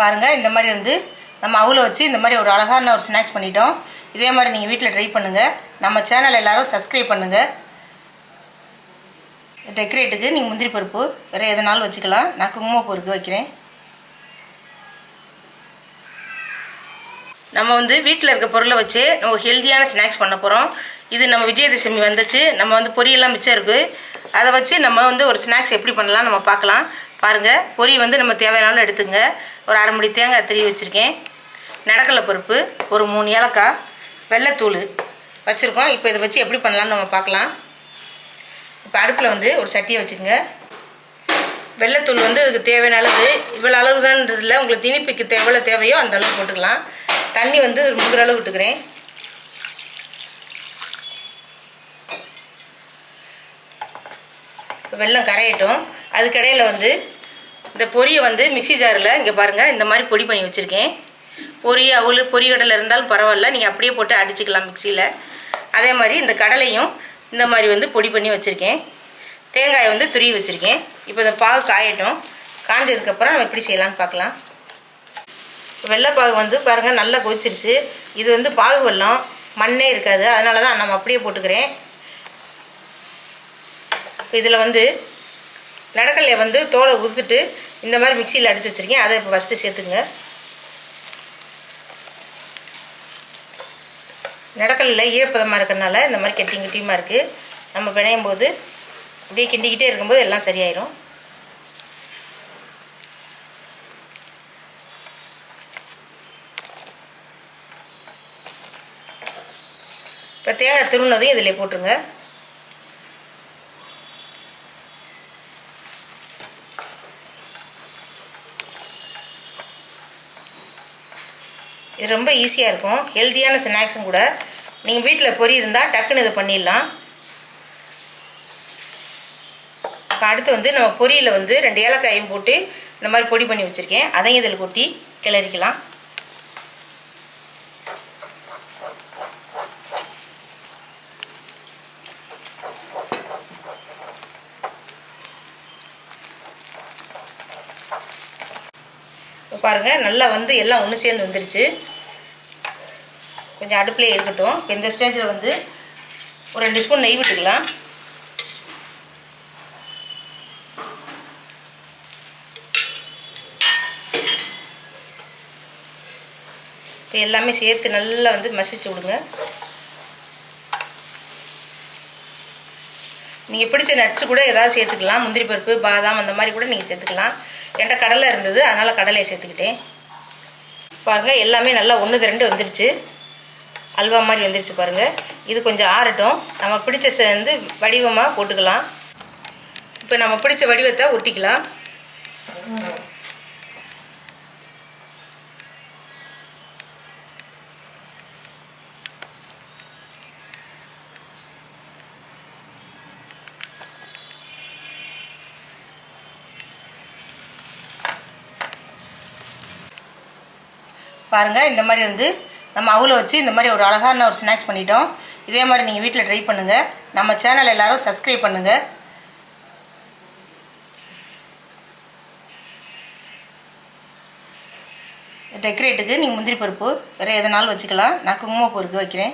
பாருங்கள் இந்த மாதிரி வந்து நம்ம அவுல வச்சு இந்த மாதிரி ஒரு அழகான ஒரு ஸ்நாக்ஸ் பண்ணிட்டோம். இதே மாதிரி நீங்கள் வீட்டில் ட்ரை பண்ணுங்கள் நம்ம சேனல் எல்லோரும் சப்ஸ்கிரைப் பண்ணுங்கள் டெக்கரேட்டுக்கு நீங்கள் முந்திரி பருப்பு வேறு எதனாலும் வச்சுக்கலாம். நான் குங்குமப்பூ இருக்கு வைக்கிறேன். நம்ம வந்து வீட்டில் இருக்க பொருளை வச்சு நம்ம ஒரு ஹெல்த்தியான ஸ்நாக்ஸ் பண்ண போகிறோம் இது நம்ம விஜயதசமி வந்துச்சு. நம்ம வந்து பொரியெல்லாம் மிச்சம் இருக்குது அதை வச்சு நம்ம வந்து ஒரு ஸ்நாக்ஸ் எப்படி பண்ணலாம் நம்ம பார்க்கலாம். பாருங்கள் பொரி வந்து நம்ம தேவையானாலும் எடுத்துங்க ஒரு அரை மணி தேங்காய் திரி வச்சுருக்கேன். நடக்கலை பருப்பு ஒரு மூணு ஏலக்காய் வெள்ளைத்தூள் வச்சுருக்கோம். இப்போ இதை வச்சு எப்படி பண்ணலாம்னு நம்ம பார்க்கலாம். இப்போ அடுப்பில் வந்து ஒரு சட்டியை வச்சுக்கோங்க. வெள்ளைத்தூள் வந்து இதுக்கு தேவையான அளவு இவ்வளோ அளவு தான்றதில்ல உங்களுக்கு திணிப்புக்கு எவ்வளோ தேவையோ அந்த அளவு போட்டுக்கலாம். தண்ணி வந்து ஒரு அளவு விட்டுக்கிறேன். வெள்ளம் வெல்லம் கரையட்டும். அதுக்கடையில் வந்து இந்த பொரியை வந்து மிக்ஸி ஜாரில் இங்கே பாருங்கள் இந்த மாதிரி பொடி பண்ணி வச்சுருக்கேன். பொரி பொரிய கடலை இருந்தாலும் பரவாயில்ல. நீங்கள் அப்படியே போட்டு அடிச்சுக்கலாம் மிக்சியில் அதே மாதிரி இந்த கடலையும் இந்த மாதிரி வந்து பொடி பண்ணி வச்சுருக்கேன். தேங்காயை வந்து துருவி வச்சுருக்கேன். இப்போ இந்த பாகு காயட்டும். காஞ்சதுக்கப்புறம் நம்ம எப்படி செய்யலாம்னு பார்க்கலாம். வெள்ளைப்பாகு வந்து பாருங்கள் நல்லா கொதிச்சிருச்சு. இது வந்து பாகு வெள்ளம் மண்ணே இருக்காது. அதனால தான் நம்ம அப்படியே போட்டுக்கிறேன். இதில் வந்து நடக்கல்லையை வந்து தோலை உதுத்துட்டு இந்த மாதிரி மிக்சியில் அடித்து வச்சுருக்கேன். அதை இப்போ ஃபஸ்ட்டு சேர்த்துங்க நடக்கல்ல ஈரப்பதமாக இருக்கிறனால இந்த மாதிரி கெட்டி கெட்டியமாக இருக்குது நம்ம பிணையும் போது அப்படியே கிண்டிக்கிட்டே இருக்கும்போது எல்லாம் சரியாயிரும். இப்போ தேங்காய் திருவுனதையும் இதில் போட்டுருங்க. இது ரொம்ப ஈஸியாக இருக்கும். ஹெல்த்தியான ஸ்நாக்ஸும் கூட. நீங்கள் வீட்டில் பொரி இருந்தால் டக்குன்னு இதை பண்ணிடலாம். இப்போ அடுத்து வந்து நம்ம பொரியில் வந்து ரெண்டு ஏலக்காயும் போட்டு இந்த மாதிரி பொடி பண்ணி வச்சுருக்கேன். அதையும் இதில் கொட்டி கிளறிக்கலாம். பாருங்கள் நல்லா வந்து எல்லாம் ஒன்று சேர்ந்து வந்துருச்சு. கொஞ்சம் அடுப்புலேயே இருக்கட்டும். இப்போ இந்த ஸ்டேஜில் வந்து ஒரு ரெண்டு ஸ்பூன் நெய் விட்டுக்கலாம். இப்போ எல்லாமே சேர்த்து நல்லா வந்து மசிச்சு விடுங்க. நீங்கள் பிடிச்ச நட்ஸு கூட ஏதாவது சேர்த்துக்கலாம். முந்திரி பருப்பு பாதாம் அந்த மாதிரி கூட நீங்கள் சேர்த்துக்கலாம். என்கிட்ட கடலை இருந்தது அதனால் கடலையை சேர்த்துக்கிட்டேன். பாருங்கள் எல்லாமே நல்லா ஒன்று ரெண்டு வந்துருச்சு. அல்வா மாதிரி வந்துருச்சு பாருங்கள் இது கொஞ்சம் ஆறட்டும். நம்ம பிடிச்ச சேர்ந்து வடிவமாக போட்டுக்கலாம். இப்போ நம்ம பிடிச்ச வடிவத்தை ஒட்டிக்கலாம். பாருங்கள் இந்த மாதிரி வந்து நம்ம அவளை வச்சு இந்த மாதிரி ஒரு அழகான ஒரு ஸ்நாக்ஸ் பண்ணிட்டோம். இதே மாதிரி நீங்கள் வீட்டில் ட்ரை பண்ணுங்கள் நம்ம சேனல் எல்லாரும் சப்ஸ்கிரைப் பண்ணுங்கள் டெக்கரேட்டுக்கு நீங்கள் முந்திரி பருப்பு வேறு எதனாலும் வச்சுக்கலாம். நான் குங்குமப்பூ இருக்கு வைக்கிறேன்.